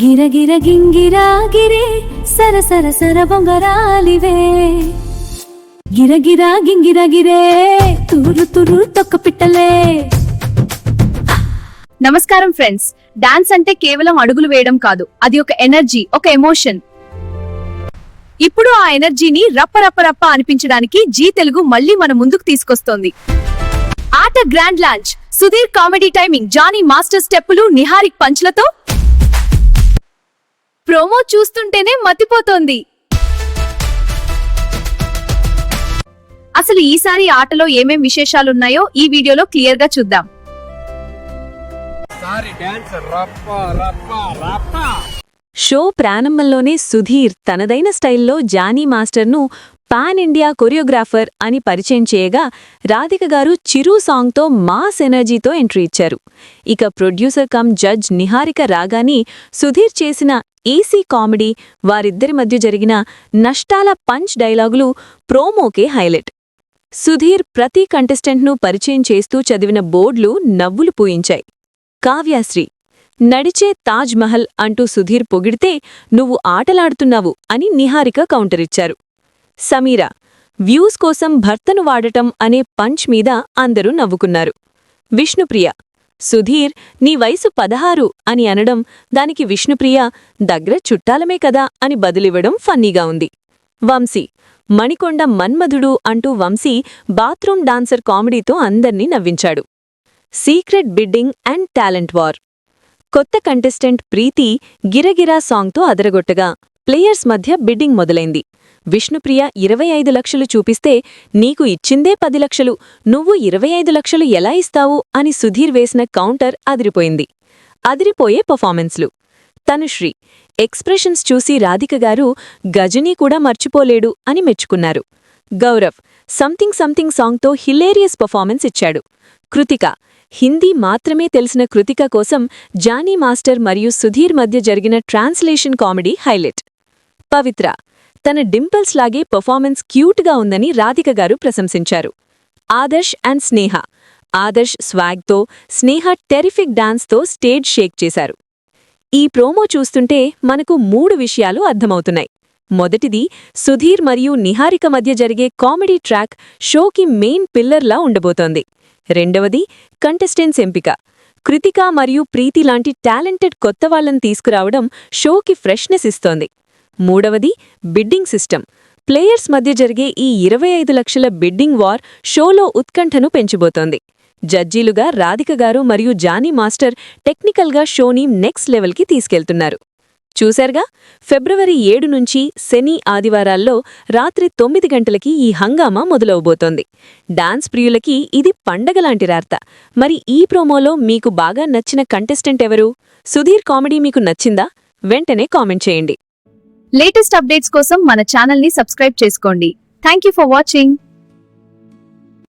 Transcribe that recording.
గిరగిర గింగిరా గిరే సర సర సర బొంగరాలివే గిరగిరా గింగిర గిరే తురు తురు తొక్క పిట్టలే. నమస్కారం ఫ్రెండ్స్. డాన్స్ అంటే కేవలం అడుగులు వేయడం కాదు అది ఒక ఎనర్జీ ఒక ఎమోషన్. ఇప్పుడు ఆ ఎనర్జీని రప్ప రప్ప రప్ప అనిపించడానికి జీ తెలుగు మళ్ళీ మన ముందుకు తీసుకొస్తోంది. Aata grand launch. Sudheer comedy timing Jani master స్టెప్పులు నిహారిక్ పంచ్లతో ప్రోమో చూస్తుంటేనే మతిపోతోంది. అసలు ఈసారి ఆటలో ఏమేం విశేషాలున్నాయో ఈ వీడియోలో క్లియర్గా చూద్దాం. సారీ డాన్స్ రప్ప రప్ప రప్ప. షో ప్రారంభంలోనే సుధీర్ తనదైన స్టైల్లో జానీ మాస్టర్ను పాన్ ఇండియా కొరియోగ్రాఫర్ అని పరిచయం చేయగా రాధిక గారు చిరు సాంగ్తో మాస్ ఎనర్జీతో ఎంట్రీ ఇచ్చారు. ఇక ప్రొడ్యూసర్ కమ్ జడ్జ్ నిహారిక రాగాని సుధీర్ చేసిన ఏసీ కామెడీ వారిద్దరి మధ్య జరిగిన నష్టాల పంచ్ డైలాగులు ప్రోమోకే హైలైట్. సుధీర్ ప్రతి కంటెస్టెంట్ను పరిచయం చేస్తూ చదివిన బోర్డులు నవ్వులు పూయించాయి. కావ్యాశ్రీ నడిచే తాజ్ మహల్ అంటూ సుధీర్ పొగిడితే నువ్వు ఆటలాడుతున్నావు అని నిహారిక కౌంటరిచ్చారు. సమీరా వ్యూస్ కోసం భర్తను వాడటం అనే పంచ్ మీద అందరూ నవ్వుకున్నారు. విష్ణుప్రియ సుధీర్ నీ వయసు పదహారు అని అనడం దానికి విష్ణుప్రియ దగ్గర చుట్టాలమే కదా అని బదులివ్వడం ఫన్నీగా ఉంది. వంశీ మణికొండ మన్మధుడు అంటూ వంశీ బాత్రూమ్ డాన్సర్ కామెడీతో అందర్నీ నవ్వించాడు. Secret bidding and talent war కొత్త కంటెస్టెంట్ ప్రీతి గిరగిరా సాంగ్తో అదరగొట్టగా ప్లేయర్స్ మధ్య బిడ్డింగ్ మొదలైంది. విష్ణుప్రియ ఇరవై ఐదు లక్షలు చూపిస్తే నీకు ఇచ్చిందే పది లక్షలు. నువ్వు ఇరవై ఐదు లక్షలు ఎలా ఇస్తావు? అని సుధీర్ వేసిన కౌంటర్ అదిరిపోయింది. అదిరిపోయే పర్ఫార్మెన్స్లు. తనుశ్రీ ఎక్స్ప్రెషన్స్ చూసి రాధిక గారు గజనీ కూడా మర్చిపోలేడు అని మెచ్చుకున్నారు. గౌరవ్ సంథింగ్ సంథింగ్ సాంగ్తో హిలేరియస్ పర్ఫార్మెన్స్ ఇచ్చాడు. కృతిక హిందీ మాత్రమే తెలిసిన కృతిక కోసం జానీ మాస్టర్ మరియు సుధీర్ మధ్య జరిగిన ట్రాన్స్లేషన్ కామెడీ హైలైట్. పవిత్ర తన డింపుల్స్ లాగే పర్ఫార్మెన్స్ క్యూట్గా ఉందని రాధిక గారు ప్రశంసించారు. ఆదర్శ్ అండ్ స్నేహ. ఆదర్శ్ స్వాగ్తో స్నేహ టెరిఫిక్ డాన్స్తో స్టేజ్ షేక్ చేశారు. ఈ ప్రోమో చూస్తుంటే మనకు మూడు విషయాలు అర్థమవుతున్నాయి. మొదటిది సుధీర్ మరియు నిహారిక మధ్య జరిగే కామెడీ ట్రాక్ షోకి మెయిన్ పిల్లర్లా ఉండబోతోంది. రెండవది కంటెస్టెంట్స్ ఎంపిక. కృతిక మరియు ప్రీతి లాంటి టాలెంటెడ్ కొత్త వాళ్ళని తీసుకురావడం షోకి ఫ్రెష్నెస్ ఇస్తోంది. మూడవది బిడ్డింగ్ సిస్టమ్. ప్లేయర్స్ మధ్య జరిగే ఈ ఇరవై ఐదు లక్షల బిడ్డింగ్ వార్ షోలో ఉత్కంఠను పెంచిబోతోంది. జడ్జీలుగా రాధిక గారు మరియు జానీ మాస్టర్ టెక్నికల్గా షోని నెక్స్ట్ లెవెల్కి తీసుకెళ్తున్నారు. చూశారుగా ఫిబ్రవరి ఏడు నుంచి శని ఆదివారాల్లో రాత్రి తొమ్మిది గంటలకి ఈ హంగామా మొదలవబోతోంది. డాన్స్ ప్రియులకి ఇది పండగలాంటి రార్త మరి ఈ ప్రోమోలో మీకు బాగా నచ్చిన కంటెస్టెంట్ ఎవరు? సుధీర్ కామెడీ మీకు నచ్చిందా? వెంటనే కామెంట్ చేయండి. లేటెస్ట్ అప్డేట్స్ కోసం మన ఛానల్ని సబ్స్క్రైబ్ చేసుకోండి. Thank you for watching